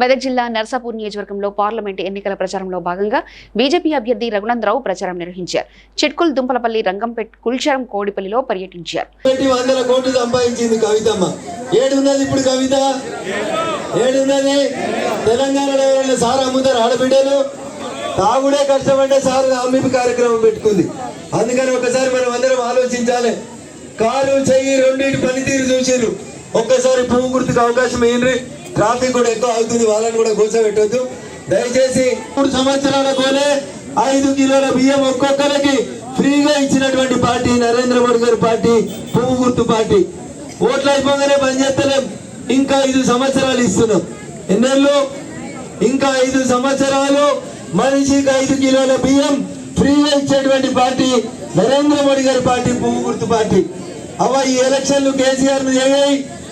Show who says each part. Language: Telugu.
Speaker 1: మెదక్ జిల్లా నర్సాపూర్ నియోజకవర్గంలో పార్లమెంట్ ఎన్నికల ప్రచారంలో భాగంగా బీజేపీ అభ్యర్థి రఘునందరావు ప్రచారం నిర్వహించారు. చిట్కుల్ దుంపలపల్లి రంగంపేట్ కుల్చారం కోడిపల్లిలో పర్యటించారు.
Speaker 2: వందల ఇప్పుడు కవిత? తెలంగాణలో ఎవరైనా సార్ అమ్ముతారు ఆడబిడ్డలు? తాగుడే కష్టపడ్డ సార్ అమ్మిపి కార్యక్రమం పెట్టుకుంది. అందుకని ఒకసారి మనం అందరం ఆలోచించాలి. కాలు చెయ్యి రెండింటి పనితీరు చూసిరు ఒక్కసారి పువ్వు గుర్తుకు అవకాశం ఏంటి ట్రాఫిక్ కూడా ఎక్కువ అవుతుంది వాళ్ళని కూడా కూర్చోబెట్టద్దు. దయచేసి మూడు సంవత్సరాల కోలే ఐదు కిలోల బియ్యం ఒక్కొక్కరికి ఫ్రీగా ఇచ్చినటువంటి పార్టీ నరేంద్ర మోడీ గారి పార్టీ పువ్వు గుర్తు పార్టీ. ఓట్లు అయిపోగానే పనిచేస్తలేం ఇంకా ఐదు సంవత్సరాలు ఇస్తున్నాం. ఎన్నెళ్ళు? ఇంకా ఐదు సంవత్సరాలు మనిషికి ఐదు కిలోల బియ్యం ఫ్రీగా ఇచ్చేటువంటి పార్టీ నరేంద్ర మోడీ గారి పార్టీ పువ్వు గుర్తు పార్టీ. అవ్వ ఈ ఎలక్షన్లు కేసీఆర్ను